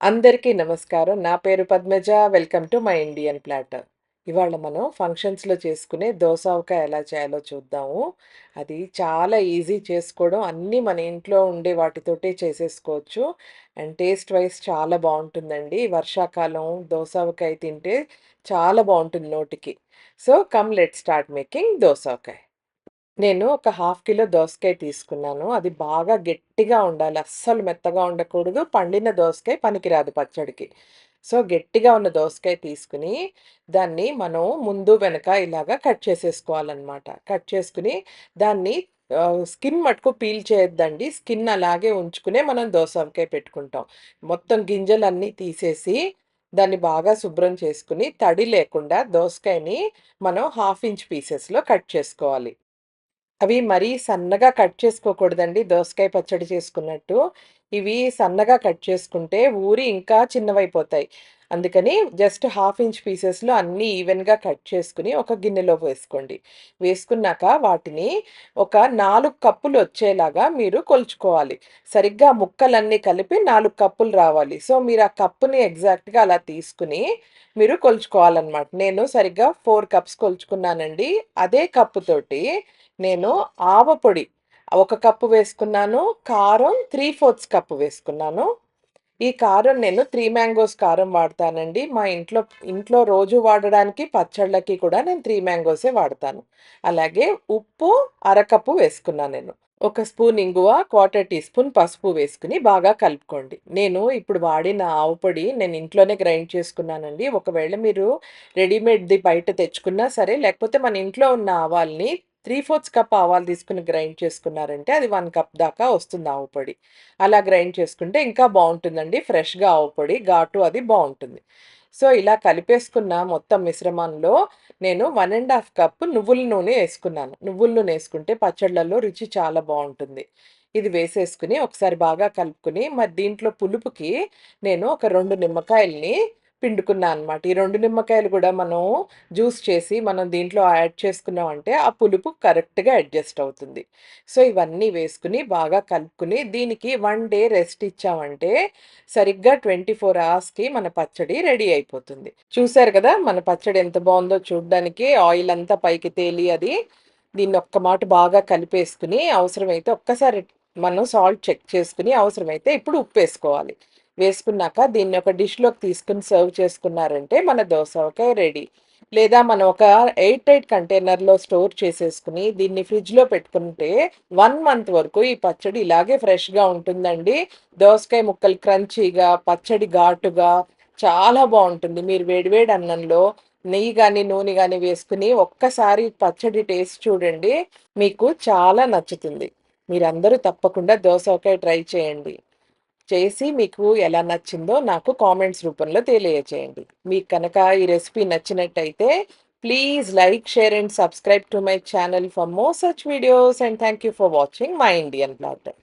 అందరికీ నమస్కారం. నా పేరు Padmaja. Welcome to my Indian platter. ఇవాళ మనం ఫంక్షన్స్‌లో చేసుకునే దోసావకాయ ఎలా చేయాలో చూద్దాము. అది చాలా ఈజీ చేసుకోవడం. అన్నీ మన ఇంట్లో ఉండే వాటితోటే చేసేసుకోవచ్చు. అండ్ టేస్ట్ వైస్ చాలా బాగుంటుందండి వర్షాకాలం దోసావకాయ తింటే చాలా బాగుంటుంది నోటికి. So, come let start making dosavakaya. నేను ఒక హాఫ్ కిలో దోసకాయ తీసుకున్నాను. అది బాగా గట్టిగా ఉండాలి. అస్సలు మెత్తగా ఉండకూడదు. పండిన దోసకాయ పనికిరాదు పచ్చడికి. సో, గట్టిగా ఉన్న దోసకాయ తీసుకొని, దాన్ని మనం ముందు, వెనక ఇలాగా కట్ చేసేసుకోవాలనమాట. కట్ చేసుకొని, దాన్ని ఆహ్, స్కిన్ మటుకు పీల్ చేయొద్దండి. స్కిన్ అలాగే ఉంచుకునే మనం దోసకాయ పెట్టుకుంటాం. మొత్తం గింజలన్నీ తీసేసి, దాన్ని బాగా శుభ్రం చేసుకొని, తడి లేకుండా దోసకాయని మనం హాఫ్ ఇంచ్ పీసెస్‌లో కట్ చేసుకోవాలి. అవి మరీ సన్నగా కట్ చేసుకోకూడదండి దోసకాయ పచ్చడి చేసుకున్నట్టు. ఇవి సన్నగా కట్ చేసుకుంటే ఊరి ఇంకా చిన్నవైపోతాయి. అందుకని జస్ట్ హాఫ్ ఇంచ్ పీసెస్‌లో అన్నీ ఈవెన్‌గా కట్ చేసుకుని ఒక గిన్నెలో వేసుకోండి. వేసుకున్నాక వాటిని ఒక నాలుగు కప్పులు వచ్చేలాగా మీరు కొలుచుకోవాలి. సరిగ్గా ముక్కలన్నీ కలిపి నాలుగు కప్పులు రావాలి. సో, మీరు ఆ కప్పుని ఎగ్జాక్ట్‌గా అలా తీసుకుని మీరు కొలుచుకోవాలన్నమాట నేను సరిగ్గా ఫోర్ కప్స్ కొలుచుకున్నానండి. అదే కప్పుతోటి నేను ఆవపొడి ఒక కప్పు వేసుకున్నాను. కారం 3/4 కప్పు వేసుకున్నాను. ఈ కారం నేను త్రీ మ్యాంగోస్ కారం వాడతానండి. మా ఇంట్లో ఇంట్లో రోజు వాడడానికి పచ్చళ్ళకి కూడా నేను త్రీ మ్యాంగోసే వాడతాను. అలాగే ఉప్పు అరకప్పు వేసుకున్నాను నేను. ఒక స్పూన్ ఇంగువ, క్వార్టర్ టీ స్పూన్ పసుపు వేసుకుని బాగా కలుపుకోండి. నేను ఇప్పుడు వాడిన ఆవు పొడి నేను ఇంట్లోనే గ్రైండ్ చేసుకున్నానండి. ఒకవేళ మీరు రెడీమేడ్‌ది బయట తెచ్చుకున్నా సరే, లేకపోతే మన ఇంట్లో ఉన్న ఆవాల్ని 3/4 కప్ ఆవాలు తీసుకుని గ్రైండ్ చేసుకున్నారంటే అది వన్ కప్ దాకా వస్తుంది ఆవు పొడి. అలా గ్రైండ్ చేసుకుంటే ఇంకా బాగుంటుందండి. ఫ్రెష్‌గా ఆవు పొడి ఘాటు అది బాగుంటుంది. సో, ఇలా కలిపేసుకున్న మొత్తం మిశ్రమంలో నేను వన్ అండ్ హాఫ్ కప్ నువ్వుల నూనె వేసుకున్నాను. నువ్వుల నూనె వేసుకుంటే పచ్చళ్ళల్లో రుచి చాలా బాగుంటుంది. ఇది వేసేసుకుని ఒకసారి బాగా కలుపుకుని మరి దీంట్లో పులుపుకి నేను ఒక రెండు నిమ్మకాయల్ని పిండుకున్నా అనమాట. ఈ రెండు నిమ్మకాయలు కూడా మనం జ్యూస్ చేసి మనం దీంట్లో యాడ్ చేసుకున్నామంటే ఆ పులుపు కరెక్ట్‌గా అడ్జస్ట్ అవుతుంది. సో, ఇవన్నీ వేసుకుని బాగా కలుపుకొని దీనికి వన్ డే రెస్ట్ ఇచ్చామంటే సరిగ్గా 24 అవర్స్‌కి మన పచ్చడి రెడీ అయిపోతుంది. చూసారు కదా! మన పచ్చడి ఎంత బాగుందో చూడడానికి ఆయిల్ అంతా పైకి తేలి అది. దీన్ని ఒక్క మాట బాగా కలిపేసుకుని అవసరమైతే ఒక్కసారి మనం సాల్ట్ చెక్ చేసుకొని అవసరమైతే ఇప్పుడు ఉప్పు వేసుకోవాలి వేసుకున్నాక దీన్ని ఒక డిష్‌లోకి తీసుకుని సర్వ్ చేసుకున్నారంటే మన దోసకాయ రెడీ. లేదా మనం ఒక ఎయిట్ ఎయిట్ కంటైనర్‌లో స్టోర్ చేసేసుకుని దీన్ని ఫ్రిడ్జ్‌లో పెట్టుకుంటే వన్ మంత్ వరకు ఈ పచ్చడి ఇలాగే ఫ్రెష్‌గా ఉంటుందండి. దోసకాయ ముక్కలు క్రంచీగా, పచ్చడి ఘాటుగా చాలా బాగుంటుంది మీరు వేడివేడి అన్నంలో నెయ్యి కానీ నూనె కానీ వేసుకుని ఒక్కసారి పచ్చడి టేస్ట్ చూడండి. మీకు చాలా నచ్చుతుంది. మీరందరూ తప్పకుండా దోసకాయ ట్రై చేయండి. చేసి మీకు ఎలా నచ్చిందో నాకు కామెంట్స్ రూపంలో తెలియచేయండి. మీకు కనుక ఈ రెసిపీ నచ్చినట్టయితే please like, share and subscribe to my channel for more such videos and thank you for watching my Indian platter.